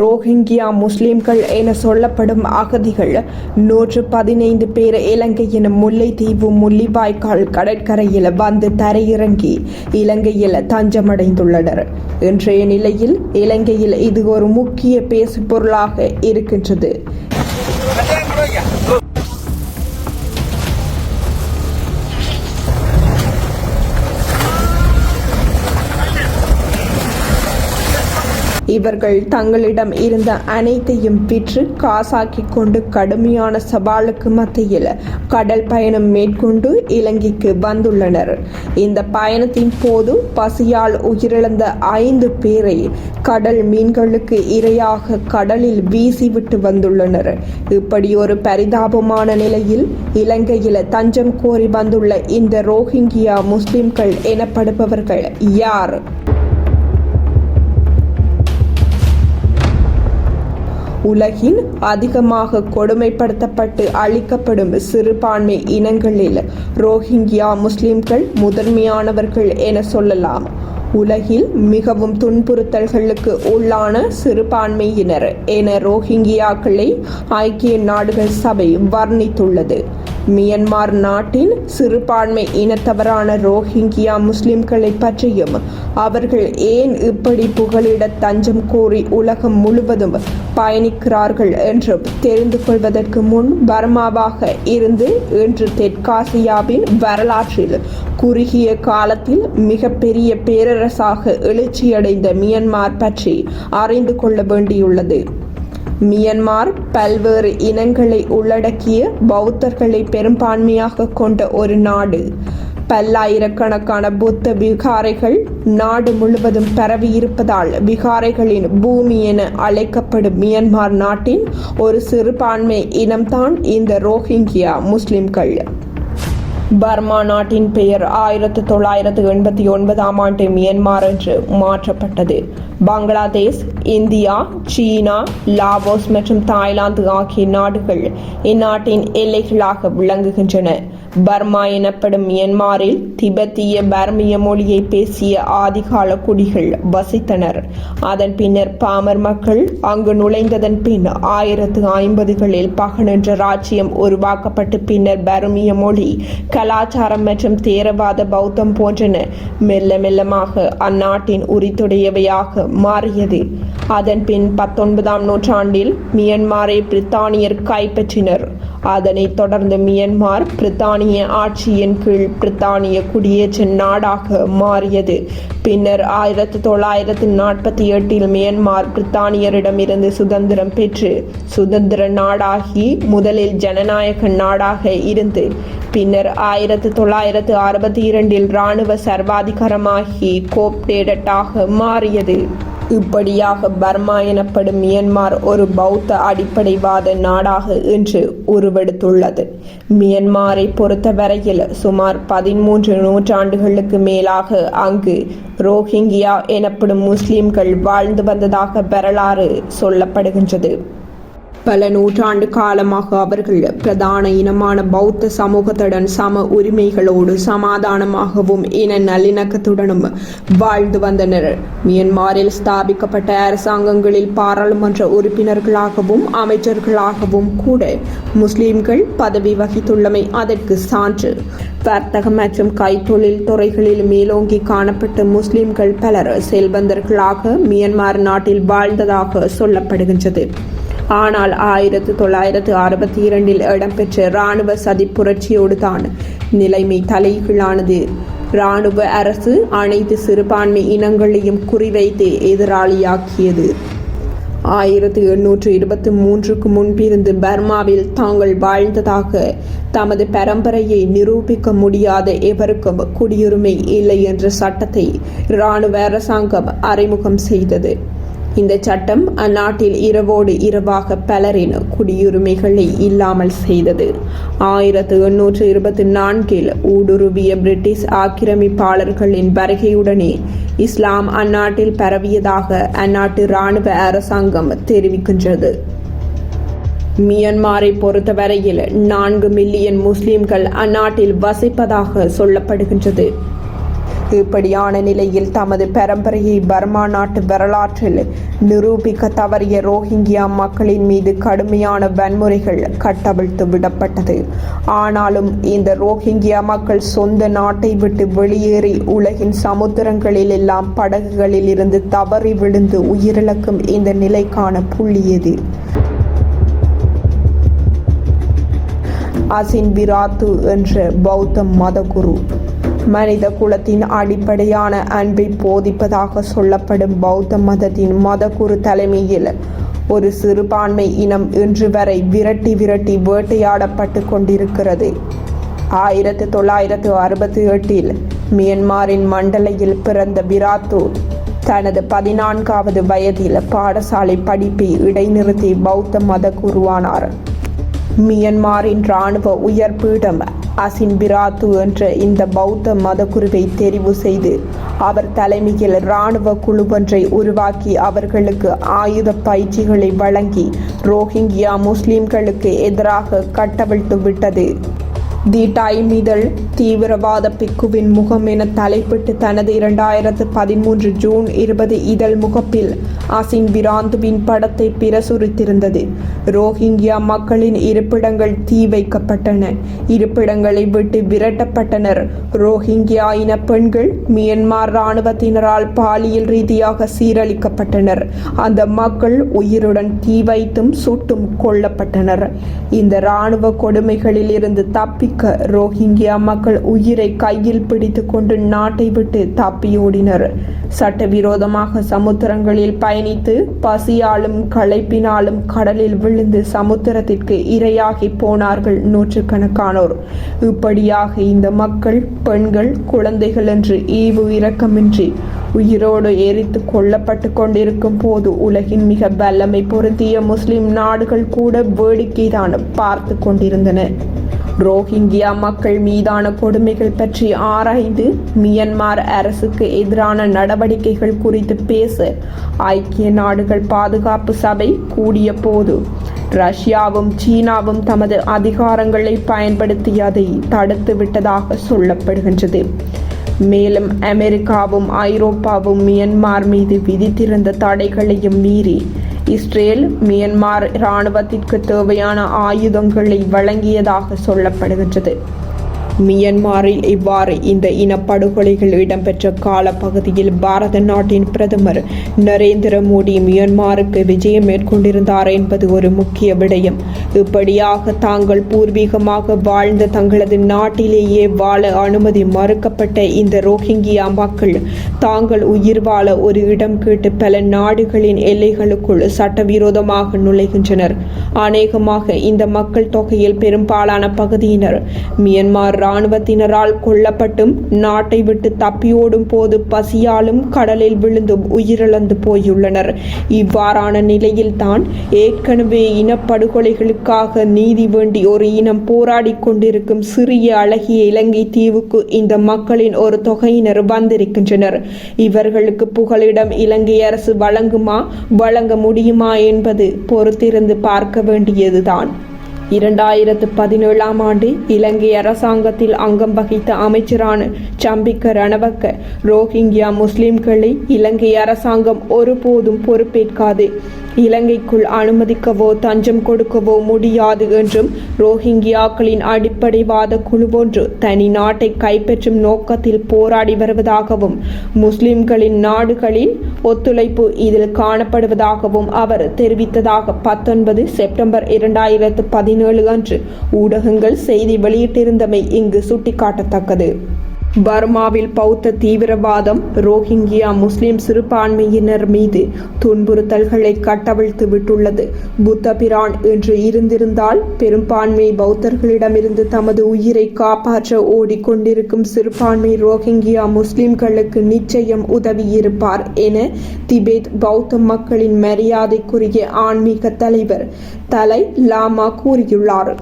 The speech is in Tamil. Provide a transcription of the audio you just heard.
ரோஹிங்கியா முஸ்லிம்கள் என சொல்லப்படும் அகதிகள் நூற்று பதினைந்து பேர் இலங்கையின் முல்லைத்தீவு முள்ளிவாய்க்கால் கடற்கரையில் வந்து தரையிறங்கி இலங்கையில் தஞ்சமடைந்துள்ளனர். இன்றைய நிலையில் இலங்கையில் இது ஒரு முக்கிய பேசு பொருளாக இருக்கின்றது. இவர்கள் தங்களிடம் இருந்த அனைத்தையும் விற்று காசாக்கி கொண்டு கடுமையான சவாலுக்கு மத்தியில் கடல் பயணம் மேற்கொண்டு இலங்கைக்கு வந்துள்ளனர். இந்த பயணத்தின் போது பசியால் உயிரிழந்த ஐந்து பேரை கடல் மீன்களுக்கு இரையாக கடலில் வீசிவிட்டு வந்துள்ளனர். இப்படி ஒரு பரிதாபமான நிலையில் இலங்கையில் தஞ்சம் கோரி வந்துள்ள இந்த ரோஹிங்கியா முஸ்லிம்கள் எனப்படுபவர்கள் யார்? உலகின் அதிகமாக கொடுமைப்படுத்தப்பட்டு அழிக்கப்படும் சிறுபான்மை இனங்களில் ரோஹிங்கியா முஸ்லிம்கள் முதன்மையானவர்கள் என சொல்லலாம். உலகில் மிகவும் துன்புறுத்தல்களுக்கு உள்ளான சிறுபான்மையினர் என ரோஹிங்கியாக்களை ஐக்கிய நாடுகள் சபை வர்ணித்துள்ளது. மியன்மார் நாட்டின் சிறுபான்மை இனத்தவரான ரோஹிங்கியா முஸ்லிம்களை பற்றியும் அவர்கள் ஏன் இப்படி புகலிட தஞ்சம் கோரி உலகம் முழுவதும் பயணிக்கிறார்கள் என்றும் தெரிந்து கொள்வதற்கு முன் பர்மாவாக இருந்து இன்று தெற்காசியாவின் வரலாற்றில் குறுகிய காலத்தில் மிகப்பெரிய பேரரசாக எழுச்சியடைந்த மியன்மார் பற்றி அறிந்து கொள்ள வேண்டியுள்ளது. மியன்மார் பல்வேறு இனங்களை உள்ளடக்கிய பௌத்தர்களை பெரும்பான்மையாக கொண்ட ஒரு நாடு. பல்லாயிரக்கணக்கான புத்த விகாரைகள் நாடு முழுவதும் பரவியிருப்பதால் விகாரைகளின் பூமி என அழைக்கப்படும் மியன்மார் நாட்டின் ஒரு சிறுபான்மை இனம்தான் இந்த ரோஹிங்கியா முஸ்லிம்கள். பர்மா நாட்டின் பெயர் ஆயிரத்து தொள்ளாயிரத்து எண்பத்தி ஒன்பதாம் ஆண்டு மியன்மார் என்று மாற்றப்பட்டது. பங்களாதேஷ் இந்தியா சீனா லாவோஸ் மற்றும் தாய்லாந்து ஆகிய நாடுகள் இந்நாட்டின் எல்லைகளாக விளங்குகின்றன. பர்மா எனப்படும் மியன்மாரில் திபெத்திய பர்மிய மொழியை பேசிய ஆதிகால குடிகள் வசித்தனர். அதன் பின்னர் பாமர் மக்கள் அங்கு நுழைந்ததன் பின் ஆயிரத்து ஐம்பதுகளில் பகனென்ற ராஜ்யம் உருவாக்கப்பட்டு பின்னர் பர்மிய மொழி கலாச்சாரம் மற்றும் தேரவாத பௌத்தம் போன்றன. மெல்ல மெல்லமாக அந்நாட்டின் உரித்துடையவையாக மாறியது. அதன் பின் பத்தொன்பதாம் நூற்றாண்டில் மியன்மாரை பிரித்தானியர் கைப்பற்றினர். அதனைத் தொடர்ந்து மியன்மார் பிரித்தானிய ஆட்சியின் கீழ் பிரித்தானிய குடியேற்ற நாடாக மாறியது. பின்னர் ஆயிரத்தி தொள்ளாயிரத்தி நாற்பத்தி எட்டில் மியன்மார் பிரித்தானியரிடமிருந்து சுதந்திரம் பெற்று சுதந்திர நாடாகி முதலில் ஜனநாயக நாடாக இருந்து பின்னர் ஆயிரத்தி தொள்ளாயிரத்து அறுபத்தி இரண்டில் இராணுவ சர்வாதிகாரமாகி கோப்டேடட்டாக மாறியது. இப்படியாக பர்மா எனப்படும் மியன்மார் ஒரு பௌத்த அடிப்படைவாத நாடாக இன்று உருவெடுத்துள்ளது. மியன்மாரை பொறுத்தவரையில் சுமார் பதிமூன்று நூற்றாண்டுகளுக்கு மேலாக அங்கு ரோஹிங்கியா எனப்படும் முஸ்லிம்கள் வாழ்ந்து வந்ததாக வரலாறு சொல்லப்படுகின்றது. பல நூற்றாண்டு காலமாக அவர்கள் பிரதான இனமான பௌத்த சமூகத்துடன் சம உரிமைகளோடு சமாதானமாகவும் இன நல்லிணக்கத்துடனும் வாழ்ந்து வந்தனர். மியன்மாரில் ஸ்தாபிக்கப்பட்ட அரசாங்கங்களில் பாராளுமன்ற உறுப்பினர்களாகவும் அமைச்சர்களாகவும் கூட முஸ்லிம்கள் பதவி வகித்துள்ளமை அதற்கு சான்று. வர்த்தகம் மற்றும் கைத்தொழில் துறைகளில் மேலோங்கி காணப்பட்ட முஸ்லிம்கள் பலர் செல்வந்தர்களாக மியன்மார் நாட்டில் வாழ்ந்ததாக சொல்லப்படுகின்றது. ஆனால் ஆயிரத்து தொள்ளாயிரத்து அறுபத்தி இரண்டில் இடம்பெற்ற இராணுவ சதி புரட்சியோடு தான் நிலைமை தலைகீழானது. இராணுவ அரசு அனைத்து சிறுபான்மை இனங்களையும் குறிவைத்து எதிராளியாக்கியது. ஆயிரத்தி எண்ணூற்று இருபத்தி மூன்றுக்கு முன்பிருந்து பர்மாவில் தாங்கள் வாழ்ந்ததாக தமது பரம்பரையை நிரூபிக்க முடியாத எவருக்கும் குடியுரிமை இல்லை என்ற சட்டத்தை இராணுவ அரசாங்கம் அறிமுகம் செய்தது. இந்த சட்டம் அந்நாட்டில் இரவோடு இரவாக பலரின் குடியுரிமைகளை இல்லாமல் செய்தது. ஆயிரத்து எண்ணூற்று இருபத்தி நான்கில் ஊடுருவிய பிரிட்டிஷ் ஆக்கிரமிப்பாளர்களின் வருகையுடனே இஸ்லாம் அந்நாட்டில் பரவியதாக அந்நாட்டு இராணுவ அரசாங்கம் தெரிவிக்கின்றது. மியன்மாரை பொறுத்தவரையில் நான்கு மில்லியன் முஸ்லிம்கள் அந்நாட்டில் வசிப்பதாக சொல்லப்படுகின்றது. இப்படியான நிலையில் தமது பரம்பரையை பர்மா நாட்டு வரலாற்றில் நிரூபிக்க தவறிய ரோஹிங்கியா மக்களின் மீது கடுமையான வன்முறைகள் கட்டவிழ்த்து விடப்பட்டது. ஆனாலும் இந்த ரோஹிங்கியா மக்கள் சொந்த நாட்டை விட்டு வெளியேறி உலகின் சமுத்திரங்களில் எல்லாம் படகுகளில் இருந்து தவறி விழுந்து உயிரிழக்கும் இந்த நிலைக்கான புள்ளியது அசின் விராத்து என்ற பௌத்த மதகுரு. மனித குலத்தின் அடிப்படையான அன்பை போதிப்பதாக சொல்லப்படும் பௌத்த மதத்தின் மதகுரு தலைமையில் ஒரு சிறுபான்மை இனம் இன்று வரை விரட்டி விரட்டி வேட்டையாடப்பட்டு கொண்டிருக்கிறது. ஆயிரத்து தொள்ளாயிரத்து அறுபத்தி எட்டில் மியன்மாரின் மண்டலையில் பிறந்த விராத்து தனது பதினான்காவது வயதில் பாடசாலை படிப்பை இடைநிறுத்தி பௌத்த மத குருவானார் மியன்மாரின் இராணுவ உயர் பீடம் அசின் பிராத்து என்ற இந்த பௌத்த மதக்குருவை தெரிவு செய்து அவர் தலைமையில் இராணுவ குழுவொன்றை உருவாக்கி அவர்களுக்கு ஆயுத பயிற்சிகளை வழங்கி ரோஹிங்கியா முஸ்லிம்களுக்கு எதிராக கட்டவிழ்த்து விட்டது தி டைம் இதழ் தீவிரவாத பிக்குவின் முகம் என தலைப்பிட்டு தனது இரண்டாயிரத்து பதிமூன்று ஜூன் இருபது இதழ் முகப்பில் அசின் பிராந்துவின் படத்தை பிரசுரித்திருந்தது. ரோஹிங்கியா மக்களின் இருப்பிடங்கள் தீ வைக்கப்பட்டன. இருப்பிடங்களை விட்டு விரட்டப்பட்டனர். ரோஹிங்கியா இன பெண்கள் மியன்மார் இராணுவத்தினரால் பாலியல் ரீதியாக சீரழிக்கப்பட்டனர். அந்த மக்கள் உயிருடன் தீ வைத்தும் சுட்டும் கொல்லப்பட்டனர். இந்த இராணுவ கொடுமைகளில் இருந்து தப்பி தப்பிக்க ரோஹிங்கியா மக்கள் உயிரை கையில் பிடித்து கொண்டு நாட்டை விட்டு தப்பியோடினர். சட்டவிரோதமாக சமுத்திரங்களில் பயணித்து பசியாலும் களைப்பினாலும் கடலில் விழுந்து சமுத்திரத்திற்கு இரையாகி போனார்கள் நூற்றுக்கணக்கானோர். இப்படியாக இந்த மக்கள் பெண்கள் குழந்தைகள் என்று ஈவு இரக்கமின்றி உயிரோடு எரித்து கொல்லப்பட்டு கொண்டிருக்கும் போது உலகின் மிக வல்லமை பொருந்திய முஸ்லிம் நாடுகள் கூட வேடிக்கைதான் பார்த்து கொண்டிருந்தன. ரோஹிங்கியா மக்கள் மீதான கொடுமைகள் பற்றி ஆராய்ந்து மியன்மார் அரசுக்கு எதிரான நடவடிக்கைகள் குறித்து பேச ஐக்கிய நாடுகள் பாதுகாப்பு சபை கூடிய போது ரஷ்யாவும் சீனாவும் தமது அதிகாரங்களை பயன்படுத்தி அதை தடுத்துவிட்டதாக சொல்லப்படுகின்றது. மேலும் அமெரிக்காவும் ஐரோப்பாவும் மியன்மார் மீது விதித்திருந்த தடைகளையும் மீறி இஸ்ரேல் மியன்மார் இராணுவத்திற்கு தேவையான ஆயுதங்களை வழங்கியதாக சொல்லப்படுகின்றது. மியன்மாரில் இவ்வாறு இந்த இனப்படுகொலைகள் இடம்பெற்ற காலப்பகுதியில் பாரத நாட்டின் பிரதமர் நரேந்திர மோடி மியன்மாருக்கு விஜயம் மேற்கொண்டிருந்தார் என்பது ஒரு முக்கிய விடயம். இப்படியாக தாங்கள் பூர்வீகமாக வாழ்ந்த தங்களது நாட்டிலேயே வாழ அனுமதி மறுக்கப்பட்ட இந்த ரோஹிங்கியா மக்கள் தாங்கள் உயிர் வாழ ஒரு இடம் கேட்டு பல நாடுகளின் எல்லைகளுக்குள் சட்டவிரோதமாக நுழைகின்றனர். அநேகமாக இந்த மக்கள் தொகையில் பெரும்பாலான பகுதியினர் மியன்மார் இராணுவத்தினரால் கொல்லப்பட்டும். நாட்டை விட்டு தப்பியோடும் போது பசியாலும் கடலில் விழுந்தும் உயிரிழந்து போயுள்ளனர். இவ்வாறான நிலையில்தான் ஏற்கனவே இனப்படுகொலைகளுக்காக நீதி வேண்டி ஒரு இனம் போராடி கொண்டிருக்கும் சிறிய அழகிய இலங்கை தீவுக்கு இந்த மக்களின் ஒரு தொகையினர் வந்திருக்கின்றனர். இவர்களுக்கு புகலிடம் இலங்கை அரசு வழங்குமா? வழங்க முடியுமா என்பது பொறுத்திருந்து பார்க்க வேண்டியதுதான். இரண்டாயிரத்து பதினேழாம் ஆண்டு இலங்கை அரசாங்கத்தில் அங்கம் வகித்த அமைச்சரான சம்பிக்க ரணவக்க ரோஹிங்கியா முஸ்லிம்களை இலங்கை அரசாங்கம் ஒருபோதும் பொறுப்பேற்காது. இலங்கைக்குள் அனுமதிக்கவோ தஞ்சம் கொடுக்கவோ முடியாது என்றும் ரோஹிங்கியாக்களின் அடிப்படைவாத குழுவொன்று தனி நாட்டை கைப்பற்றும் நோக்கத்தில் போராடி வருவதாகவும் முஸ்லிம்களின் நாடுகளில் ஒத்துழைப்பு இதில் காணப்படுவதாகவும் அவர் தெரிவித்ததாக பத்தொன்பது செப்டம்பர் இரண்டாயிரத்து பதினேழு அன்று ஊடகங்கள் செய்தி வெளியிட்டிருந்தமை இங்கு சுட்டிக்காட்டத்தக்கது. பர்மாவில் பௌத்த தீவிரவாதம் ரோஹிங்கியா முஸ்லிம் சிறுபான்மையினர் மீது துன்புறுத்தல்களை கட்டவிழ்த்து விட்டுள்ளது. புத்த பிரான் என்று இருந்திருந்தால் பெரும்பான்மை பௌத்தர்களிடமிருந்து தமது உயிரை காப்பாற்ற ஓடிக்கொண்டிருக்கும் சிறுபான்மை ரோஹிங்கியா முஸ்லிம்களுக்கு நிச்சயம் உதவியிருப்பார் என திபெத் பௌத்த மக்களின் மரியாதைக்குரிய ஆன்மீக தலைவர் தலை லாமா கூறியுள்ளார்.